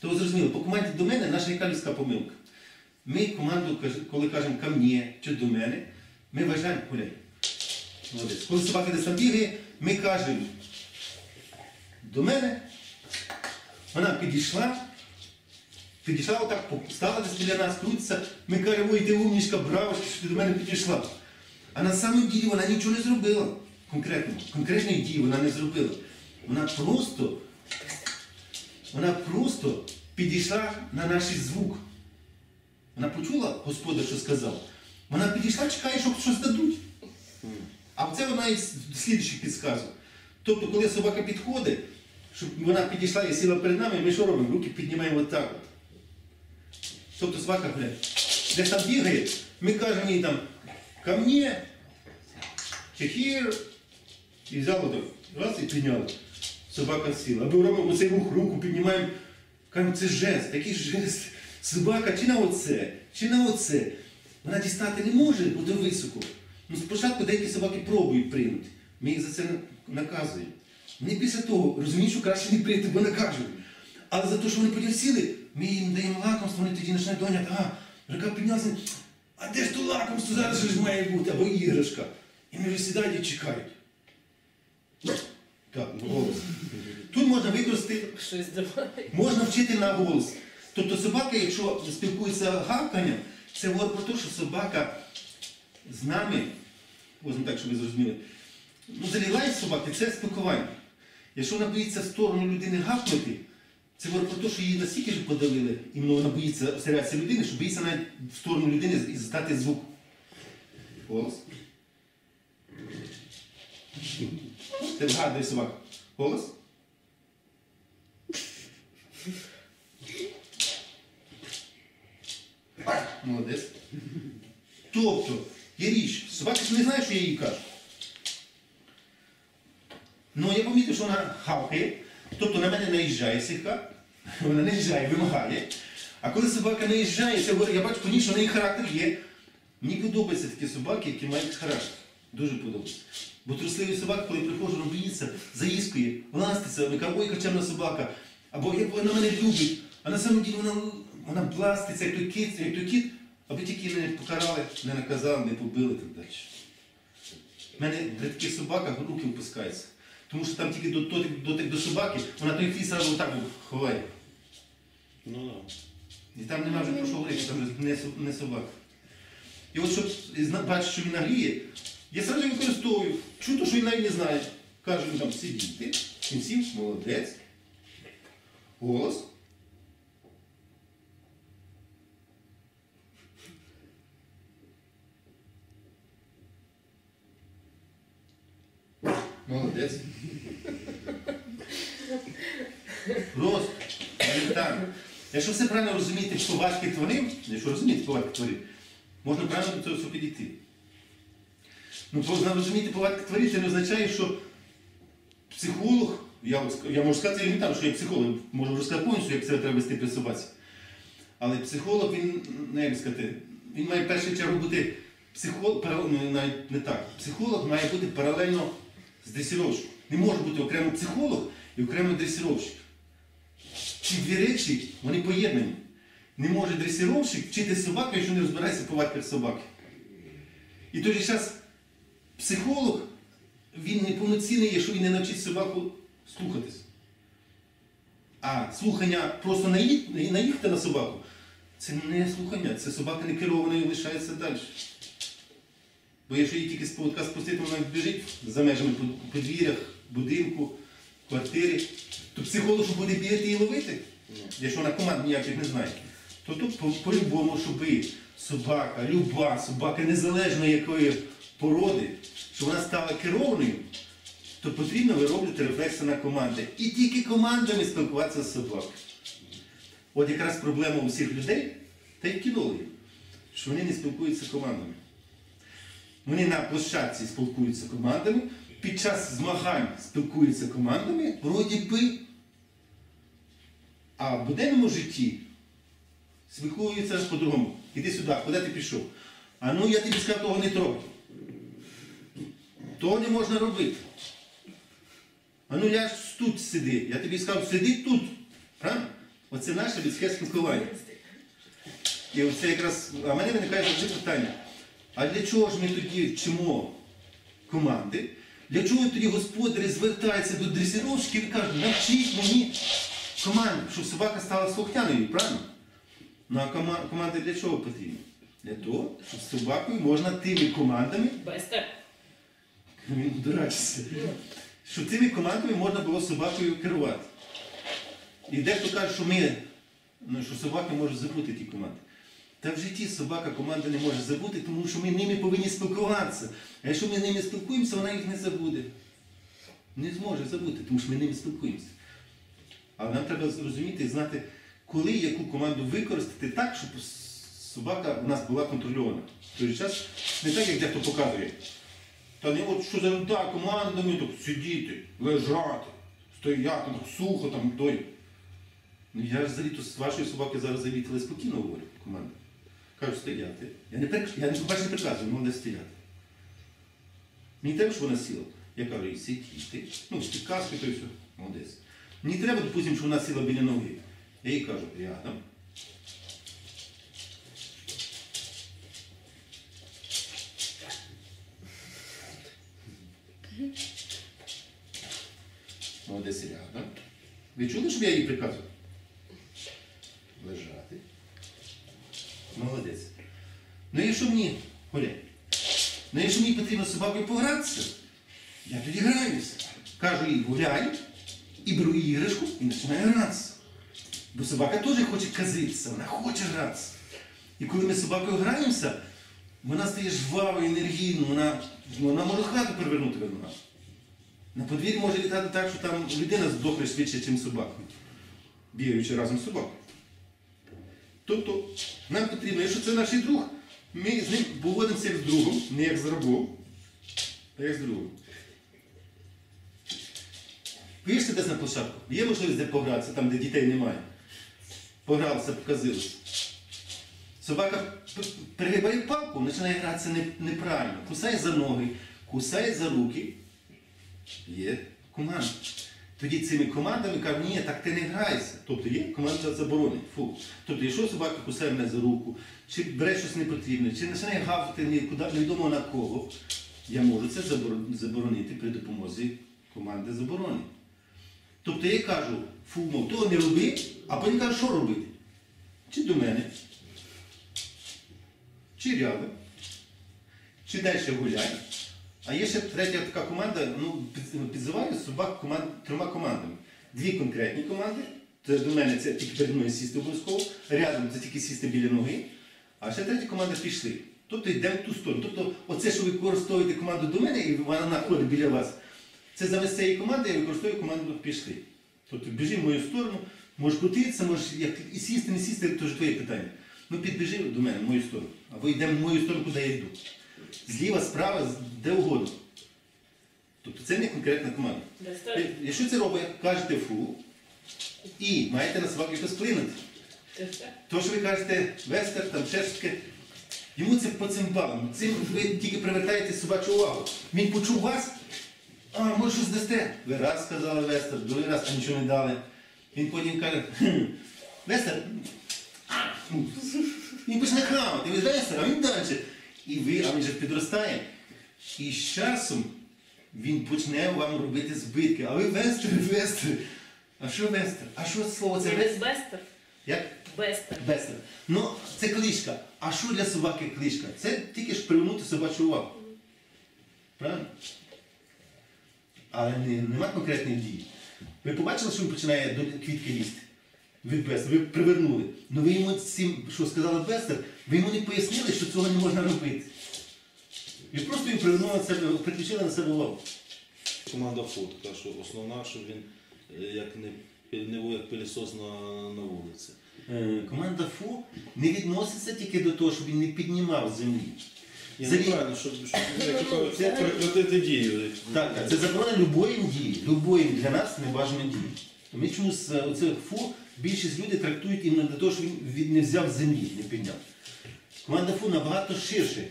То ви зрозуміли, по команді до мене наша яка помилка. Ми команду, коли кажемо ко мені чи до мене, ми вважаємо, гуляй. Молодець. Коли собака десь там бігає, ми кажемо до мене, вона підійшла, підійшла отак, стала десь біля нас, крутиться, ми кажемо, ой, ти умнічка, браво, що ти до мене підійшла. А на самом ділі вона нічого не зробила. Конкретно, конкретної дії вона не зробила. Вона просто, вона просто підійшла на наш звук. Вона почула господар, що сказав. Вона підійшла, чекає, що щось дадуть. А це вона і слідчих підсказує. Тобто, коли собака підходить, щоб вона підійшла і сіла перед нами, ми що робимо? Руки піднімаємо отак. От. Тобто собака блядь, десь там бігає, ми кажемо їй там ко мне, here, і взяли так, раз і підняли. Собака сіла. Або робимо оцей рух, руку піднімаємо. Кажемо, це жест, який жест. Собака чи на оце, чи на оце. Вона дістати не може, буде високо. Ну, спочатку деякі собаки пробують прийняти. Ми їх за це наказуємо. Не після того, розумієш, що краще не прийти, бо накажуть. Але за те, що вони потім сіли, ми їм даємо лакомство, вони тоді починають доняти, а, рука піднялася, а де ж то лакомство зараз ж має бути, або іграшка. І ми вже сідають і чекають. Так, голос. Тут можна використати Можна вчити на голос. Тобто собака, якщо спілкується гавканням, це говорить про те, що собака з нами, можна так, щоб ви зрозуміли, ну, залілає собаки це спілкування. Якщо вона боїться в сторону людини гавкнути, це говорить про те, що її настільки ж подавили, іменно вона боїться осередця людини, що боїться навіть в сторону людини і здати звук. Голос. Ти вгадує собака. Голос? Молодець. Тобто, є річ, собака ж не знає, що я їй кажу. Ну, я помітив, що вона хавкає, тобто на мене наїжджає слегка, вона наїжджає, вимагає. А коли собака наїжджає, я бачу що в неї характер є. Мені подобаються такі собаки, які мають характер. Дуже подобається. Бо трусливі собаки, коли приходжу, боїться, заїскує, ластиться, вона каже, ой, яка собака. Або як вона мене любить. А на самом ділі вона, вона бластиться, як той кіт, як той кіт, аби тільки не покарали, не наказали, не побили так далі. У мене при таких собаках руки опускаються. Тому що там тільки дотик, дотик до собаки, вона той хвіст одразу так ховає. Ну да. І там нема вже про що говорити, там не, собака. І от щоб бачити, що він нагріє, я одразу використовую. Чуто, що він навіть не знає. Кажу там сидіти. Він сів, молодець. Голос. Молодець. Просто елементарно. Якщо все правильно розуміти повадки тварин, якщо розуміти повадки тварин, можна правильно до цього підійти. Ну, можна розуміти повадки тварин, це не означає, що психолог, я, я можу сказати елементарно, що я психолог, можу розказати повністю, як це треба вести при собаці. Але психолог, він, ну як сказати, він має в першу чергу бути психолог, ну, навіть не так. Психолог має бути паралельно з дресіровщиком. Не може бути окремо психолог і окремо дресіровщик. Ці дві речі, вони поєднані. Не може дресіровщик вчити собаку, якщо не розбирається в повадках собаки. І же час психолог, він не повноцінний, якщо він не навчить собаку слухатись. А слухання просто наї- наїхати на собаку, це не слухання, це собака не керована і лишається далі. Бо якщо її тільки з поводка спустити, вона біжить за межами под- подвір'ях, будинку, квартири, то психолог буде бігати і ловити, якщо вона команд ніяких не знає. То тут по- по-любому, щоб собака, люба собака, незалежно якої породи, щоб вона стала керованою, то потрібно вироблювати рефлекси на команди. І тільки командами спілкуватися з собакою. От якраз проблема у всіх людей, та й кінологів, що вони не спілкуються командами. Вони на площадці спілкуються командами, під час змагань спілкуються командами, вроді би. А в буденному житті спілкуються по-другому. Іди сюди, куди ти пішов? А ну я тобі сказав, того не трогай. Того не можна робити. А ну я ж тут сиди. Я тобі сказав, сиди тут. Правильно? Оце наше людське спілкування. І оце якраз, а мене виникає завжди питання, а для чого ж ми тоді вчимо команди? Для чого тоді господарі звертаються до дресіровщиків і кажуть, навчіть мені команди, щоб собака стала слухняною, правильно? Ну а команди для чого потрібні? Для того, щоб з собакою можна тими командами Бестер. Він дурачиться. Що цими командами можна було собакою керувати. І дехто каже, що ми, ну, що собаки можуть забути ті команди. Та в житті собака команди не може забути, тому що ми ними повинні спілкуватися. А якщо ми ними спілкуємося, вона їх не забуде. Не зможе забути, тому що ми ними спілкуємося. Але нам треба зрозуміти і знати, коли яку команду використати так, щоб собака у нас була контрольована. В той час не так, як дехто показує. Та не от що за та командами так сидіти, лежати, стояти, так сухо там той. Ну я ж взагалі то з вашої собаки зараз завітили спокійно говорю, команда. Кажу, стояти. Я не прик... я не бачу, не приказую, вона стояти. Мені треба, щоб вона сіла. Я кажу, їй сидіти. Ну, з підказки, то і все. Молодець. Мені треба, допустимо, щоб вона сіла біля ноги. Я їй кажу, рядом. Молодець рядом. Ви чули, щоб я їй приказував? Лежати. Молодець. Ну і що мені, Оля? Ну якщо мені потрібно з собакою погратися, я тоді граюся. Кажу їй, гуляй, і беру її іграшку і починаю гратися. Бо собака теж хоче казитися, вона хоче гратися. І коли ми з собакою граємося, вона стає жвавою, енергійною, вона, вона може хату перевернути від нас. На подвір'ї може літати так, що там людина здохне швидше, ніж собака, бігаючи разом з собакою. Тобто нам потрібно, якщо це наш друг, ми з ним поводимося як з другом, не як з рабом, а як з другом. Вийшли десь на площадку, є можливість де погратися, там, де дітей немає. Погралися, показилися. Собака п- пригибає палку, починає гратися неправильно, кусає за ноги, кусає за руки. Є команда. Тоді цими командами кажуть, ні, так ти не грайся. Тобто є команда заборонить. Фу. Тобто, якщо собака кусає мене за руку, чи бере щось непотрібне, чи починає гавкати нікуди, невідомо на кого, я можу це заборонити при допомозі команди заборони. Тобто я кажу, фу, мов, того не роби, а потім кажу, що робити? Чи до мене, чи рядом, чи далі гуляй. А є ще третя така команда, ну, підзиваю собак команд, трьома командами. Дві конкретні команди. Це до мене це тільки перед мною сісти обов'язково, рядом це тільки сісти біля ноги. А ще третя команда пішли. Тобто йдемо в ту сторону. Тобто, оце, що ви використовуєте команду до мене, і вона знаходить біля вас, це замість цієї команди я використовую команду пішли. Тобто біжи в мою сторону, можеш крутитися, можеш як і сісти, не сісти, це вже твоє питання. Ну підбіжи до мене, в мою сторону. Або йдемо в мою сторону, куди я йду. Зліва, справа, де угодно. Тобто це не конкретна команда. Якщо це робить, кажете фу, і маєте на собаку якось вплинути. То, що ви кажете вестер, там ще щось таке, йому це по цим балам. Цим ви тільки привертаєте собачу увагу. Він почув вас, а може щось дасте. Ви раз сказали вестер, другий раз, а нічого не дали. Він потім каже, «Хм, вестер. ну». Він почне хавати, ви вестер, а він далі. І ви, а він же підростає. І з часом він почне вам робити збитки. А ви вестер, вестер. А що вестер? А що слово це вестер? Бестер. Як? Бестер. Бестер. Ну, це кличка. А що для собаки кличка? Це тільки ж привернути собачу увагу. Правильно? Але не, нема конкретної дії. Ви побачили, що він починає до квітки лізти? Від Бестер. Ви привернули. Ну ви йому цим, що сказала Бестер, ви йому не пояснили, що цього не можна робити. Ви просто їм привернули на себе, приключили на себе увагу. Команда фут, така що основна, щоб він е, як не пильнив, як пилісос на, на вулиці. Е, Команда ФУ не відноситься тільки до того, щоб він не піднімав землі. Ні, Взагалі- ну правильно, щоб, щоб як то кажуть, Це- прекратити дію. Так, так, це заборона любої дії, любої для нас небажаної дії. Ми чомусь е, оце фу більшість людей трактують іменно для того, щоб він не взяв землі, не підняв. Команда набагато ширше.